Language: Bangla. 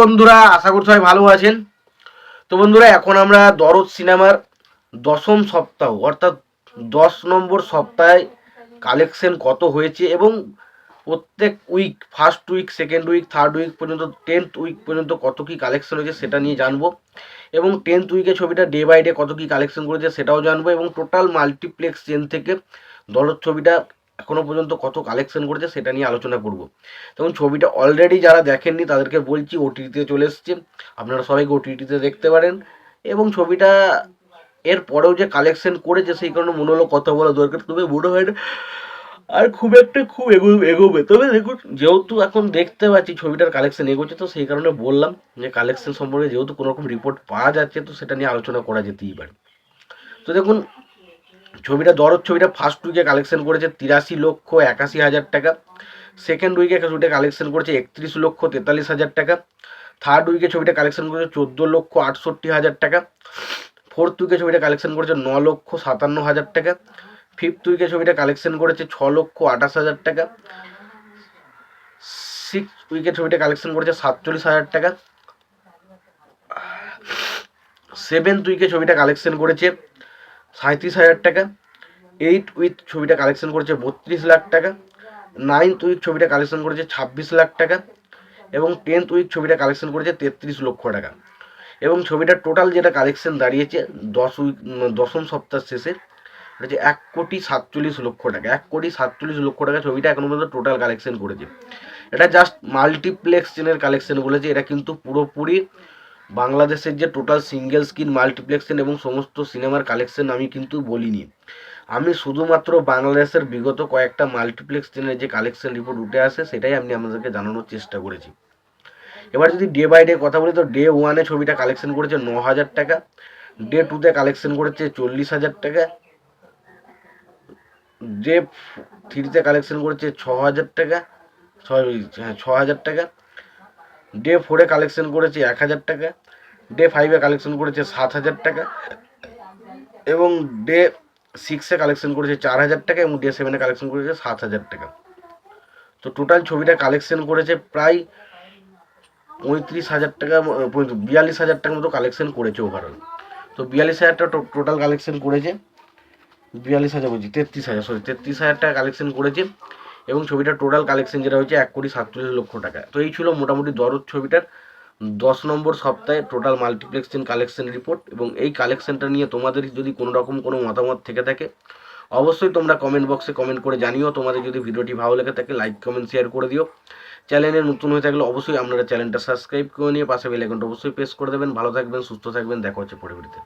বন্ধুরা, আশা করি সবাই ভালো আছেন। তো বন্ধুরা, এখন আমরা দরদ সিনেমার দশম সপ্তাহ, অর্থাৎ দশ নম্বর সপ্তাহে কালেকশন কত হয়েছে এবং প্রত্যেক week first week second week third week পর্যন্ত টেন্থ উইক পর্যন্ত কত কি কালেকশন হয়েছে সেটা নিয়ে জানব। এবং টেন্থ উইকে ছবিটা ডে বাই ডে কত কি কালেকশন করেছে সেটাও জানব এবং টোটাল মাল্টিপ্লেক্স চেন থেকে দরদ ছবিটা এখনও পর্যন্ত কত কালেকশন করেছে সেটা নিয়ে আলোচনা করব। তখন ছবিটা অলরেডি যারা দেখেননি তাদেরকে বলছি ওটিটিতে চলে এসছে। আপনারা সবাইকে ওটিটিতে দেখতে পারেন। এবং ছবিটা এর পরেও যে কালেকশন করেছে, সেই কারণে মনে হলো কথা বলা দরকার। তবে মনে হয় আর খুব একটা খুব এগো এগোবে। তবে দেখুন, যেহেতু এখন দেখতে পাচ্ছি ছবিটার কালেকশন এগোচ্ছে, তো সেই কারণে বললাম যে কালেকশন সম্পর্কে যেহেতু কোনো রকম রিপোর্ট পাওয়া যাচ্ছে, তো সেটা নিয়ে আলোচনা করা যেতেই পারে। তো দেখুন ছবিটা দরদ, ছবিটা ফার্স্ট উইকে কালেকশন করেছে তিরাশি লক্ষ একাশি হাজার টাকা। সেকেন্ড উইকে ছবিটা কালেকশন করেছে একত্রিশ লক্ষ তেতাল্লিশ হাজার টাকা। থার্ড উইকে ছবিটা কালেকশন করেছে চোদ্দ লক্ষ আটষট্টি হাজার টাকা। ফোর্থ উইকে ছবিটা কালেকশন করেছে ন লক্ষ সাতান্ন হাজার টাকা। ফিফথ উইকে ছবিটা কালেকশন করেছে ছ লক্ষ আঠাশ হাজার টাকা। সিক্স উইকে ছবিটা কালেকশন করেছে সাতচল্লিশ হাজার টাকা। সেভেন্থ উইকে ছবিটা কালেকশন করেছে সাঁত্রিশ হাজার টাকা এইট উইথ ছবিটা কালেকশন করেছে বত্রিশ লাখ টাকা নাইনথ উইথ ছবিটা কালেকশন করেছে ছাব্বিশ লাখ টাকা এবং টেন্থ উইথ ছবিটা কালেকশন করেছে তেত্রিশ লক্ষ টাকা। এবং ছবিটার টোটাল যেটা কালেকশন দাঁড়িয়েছে দশ উইক দশম সপ্তাহ শেষে হচ্ছে এক কোটি সাতচল্লিশ লক্ষ টাকা। এক কোটি সাতচল্লিশ লক্ষ টাকা ছবিটা এখনও পর্যন্ত টোটাল কালেকশন করেছে। এটা জাস্ট মাল্টিপ্লেক্স চেনের কালেকশন বলেছে। এটা কিন্তু পুরোপুরি বাংলাদেশের যে টোটাল সিঙ্গেল স্ক্রিন মাল্টিপ্লেক্সন এবং সমস্ত সিনেমার কালেকশন আমি কিন্তু বলিনি। আমি শুধুমাত্র বাংলাদেশের বিগত কয়েকটা মাল্টিপ্লেক্স চেনের যে কালেকশন রিপোর্ট উঠে আসে, সেটাই আমি আপনাদেরকে জানানোর চেষ্টা করেছি। এবার যদি ডে বাই ডে কথা বলি, তো ডে ওয়ানে ছবিটা কালেকশন করেছে ন হাজার টাকা ডে টুতে কালেকশন করেছে চল্লিশ হাজার টাকা ডে থ্রিতে কালেকশন করেছে ছ হাজার টাকা ছয় হ্যাঁ ছ হাজার টাকা ডে ফোরে কালেকশন করেছে এক হাজার টাকা ডে ফাইভে কালেকশন করেছে সাত হাজার টাকা এবং ডে সিক্সে কালেকশন করেছে চার হাজার টাকা এবং ডে সেভেনে কালেকশন করেছে সাত হাজার টাকা। তো টোটাল ছবিটা কালেকশন করেছে প্রায় পঁয়ত্রিশ হাজার টাকা বিয়াল্লিশ হাজার টাকার মতো কালেকশন করেছে ওভারঅল তো বিয়াল্লিশ হাজার টাকা টোটাল কালেকশন করেছে। বিয়াল্লিশ হাজার বলছি, তেত্রিশ হাজার সরি তেত্রিশ হাজার টাকা কালেকশন করেছে এবং ছবিটার টোটাল কালেকশন যেটা হয়েছে এক কোটি সাতচল্লিশ লক্ষ টাকা। তো এই ছিল মোটামুটি দরদ ছবিটার দশ নম্বর সপ্তাহে টোটাল মাল্টিপ্লেক্সিং কালেকশন রিপোর্ট এবং এই কালেকশনটা নিয়ে তোমাদের যদি কোনো রকম কোনো মতামত থেকে থাকে, অবশ্যই তোমরা কমেন্ট বক্সে কমেন্ট করে জানিও। তোমাদের যদি ভিডিওটি ভালো লেগে থাকে লাইক কমেন্ট শেয়ার করে দিও। চ্যানেলে নতুন হয়ে থাকলে অবশ্যই আপনারা চ্যানেলটা সাবস্ক্রাইব করে নিয়ে পাশে বেলাইকনটা অবশ্যই প্রেস করে দেবেন। ভালো থাকবেন, সুস্থ থাকবেন। দেখা হচ্ছে পরবর্তীতে।